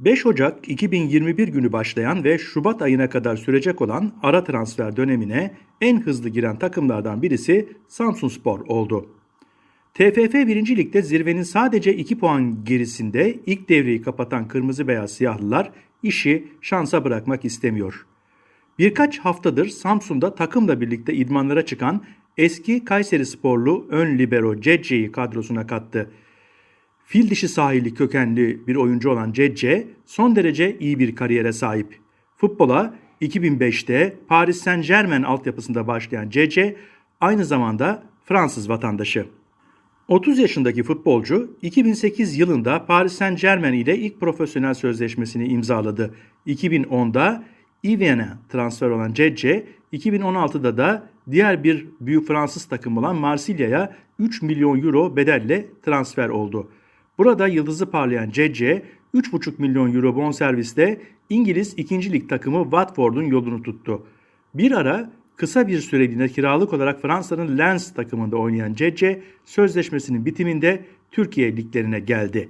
5 Ocak 2021 günü başlayan ve Şubat ayına kadar sürecek olan ara transfer dönemine en hızlı giren takımlardan birisi Samsunspor oldu. TFF 1. Lig'de zirvenin sadece 2 puan gerisinde ilk devreyi kapatan Kırmızı Beyaz Siyahlılar işi şansa bırakmak istemiyor. Birkaç haftadır Samsun'da takımla birlikte idmanlara çıkan eski Kayseri sporlu ön libero Cecce'yi kadrosuna kattı. Fil dişi sahili kökenli bir oyuncu olan Cecce son derece iyi bir kariyere sahip. Futbola 2005'te Paris Saint Germain altyapısında başlayan Cecce aynı zamanda Fransız vatandaşı. 30 yaşındaki futbolcu 2008 yılında Paris Saint Germain ile ilk profesyonel sözleşmesini imzaladı. 2010'da Ivien'e transfer olan Cecce 2016'da da diğer bir büyük Fransız takım olan Marsilya'ya 3 milyon euro bedelle transfer oldu. Burada yıldızı parlayan Cecce 3,5 milyon euro bonservisle İngiliz 2. Lig takımı Watford'un yolunu tuttu. Bir ara kısa bir süreliğine kiralık olarak Fransa'nın Lens takımında oynayan Cecce sözleşmesinin bitiminde Türkiye liglerine geldi.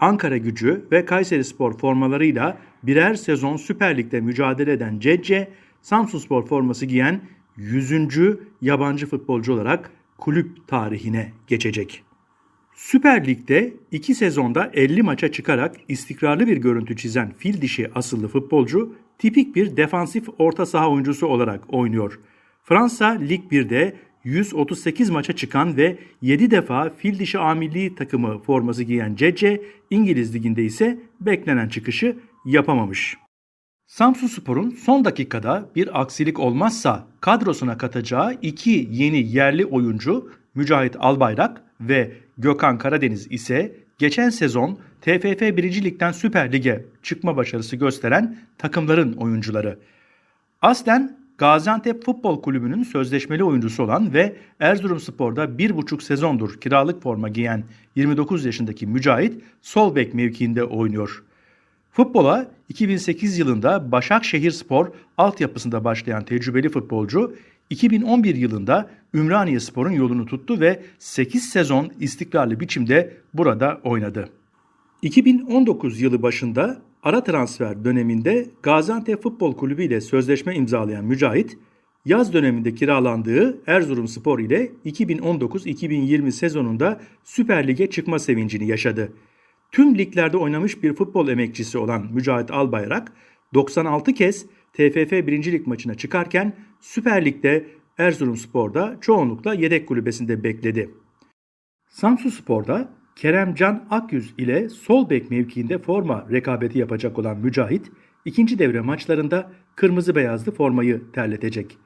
Ankara gücü ve Kayseri Spor formalarıyla birer sezon Süper Lig'de mücadele eden Cecce, Samsunspor forması giyen 100. yabancı futbolcu olarak kulüp tarihine geçecek. Süper Lig'de 2 sezonda 50 maça çıkarak istikrarlı bir görüntü çizen fil dişi asıllı futbolcu tipik bir defansif orta saha oyuncusu olarak oynuyor. Fransa Lig 1'de 138 maça çıkan ve 7 defa fil dişi amilli takımı forması giyen Cece, İngiliz Ligi'nde ise beklenen çıkışı yapamamış. Samsun Spor'un son dakikada bir aksilik olmazsa kadrosuna katacağı iki yeni yerli oyuncu Mücahit Albayrak ve Gökhan Karadeniz ise geçen sezon TFF 1. Lig'den Süper Lig'e çıkma başarısı gösteren takımların oyuncuları. Aslen Gaziantep Futbol Kulübü'nün sözleşmeli oyuncusu olan ve Erzurumspor'da bir buçuk sezondur kiralık forma giyen 29 yaşındaki Mücahit sol bek mevkiinde oynuyor. Futbola 2008 yılında Başakşehir Spor altyapısında başlayan tecrübeli futbolcu 2011 yılında Ümraniye Spor'un yolunu tuttu ve 8 sezon istikrarlı biçimde burada oynadı. 2019 yılı başında ara transfer döneminde Gaziantep Futbol Kulübü ile sözleşme imzalayan Mücahit, yaz döneminde kiralandığı Erzurumspor ile 2019-2020 sezonunda Süper Lig'e çıkma sevincini yaşadı. Tüm liglerde oynamış bir futbol emekçisi olan Mücahit Albayrak 96 kez TFF 1. Lig maçına çıkarken Süper Lig'de Erzurumspor'da çoğunlukla yedek kulübesinde bekledi. Samsunspor'da Keremcan Akyüz ile sol bek mevkiinde forma rekabeti yapacak olan Mücahit, ikinci devre maçlarında kırmızı beyazlı formayı terletecek.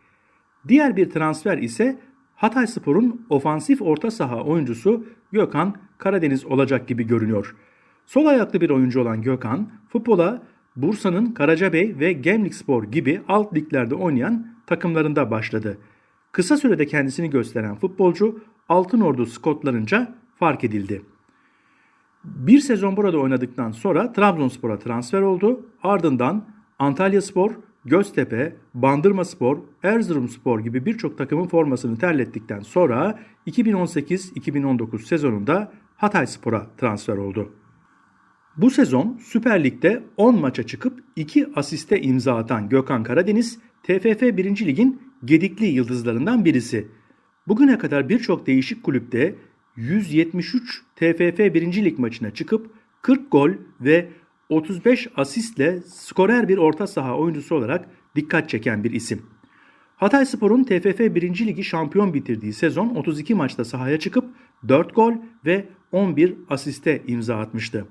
Diğer bir transfer ise Hatayspor'un ofansif orta saha oyuncusu Gökhan Karadeniz olacak gibi görünüyor. Sol ayaklı bir oyuncu olan Gökhan, futbola Bursa'nın Karacabey ve Gemlik Spor gibi alt liglerde oynayan takımlarında başladı. Kısa sürede kendisini gösteren futbolcu Altın Ordu Skotlarınca fark edildi. Bir sezon burada oynadıktan sonra Trabzonspor'a transfer oldu. Ardından Antalya Spor, Göztepe, Bandırma Spor, Erzurum Spor gibi birçok takımın formasını terlettikten sonra 2018-2019 sezonunda Hatay Spor'a transfer oldu. Bu sezon Süper Lig'de 10 maça çıkıp 2 asiste imza atan Gökhan Karadeniz, TFF 1. Lig'in gedikli yıldızlarından birisi. Bugüne kadar birçok değişik kulüpte 173 TFF 1. Lig maçına çıkıp 40 gol ve 35 asistle skorer bir orta saha oyuncusu olarak dikkat çeken bir isim. Hatayspor'un TFF 1. Ligi şampiyon bitirdiği sezon 32 maçta sahaya çıkıp 4 gol ve 11 asiste imza atmıştı.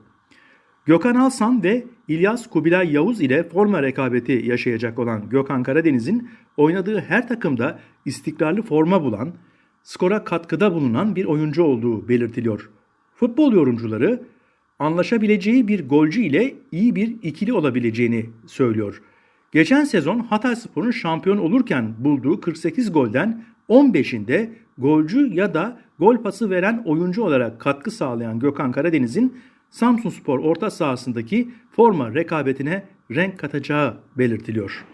Gökhan Alsan ve İlyas Kubilay Yavuz ile forma rekabeti yaşayacak olan Gökhan Karadeniz'in oynadığı her takımda istikrarlı forma bulan, skora katkıda bulunan bir oyuncu olduğu belirtiliyor. Futbol yorumcuları anlaşabileceği bir golcü ile iyi bir ikili olabileceğini söylüyor. Geçen sezon Hatayspor'un şampiyon olurken bulduğu 48 golden 15'inde golcü ya da gol pası veren oyuncu olarak katkı sağlayan Gökhan Karadeniz'in Samsunspor orta sahasındaki forma rekabetine renk katacağı belirtiliyor.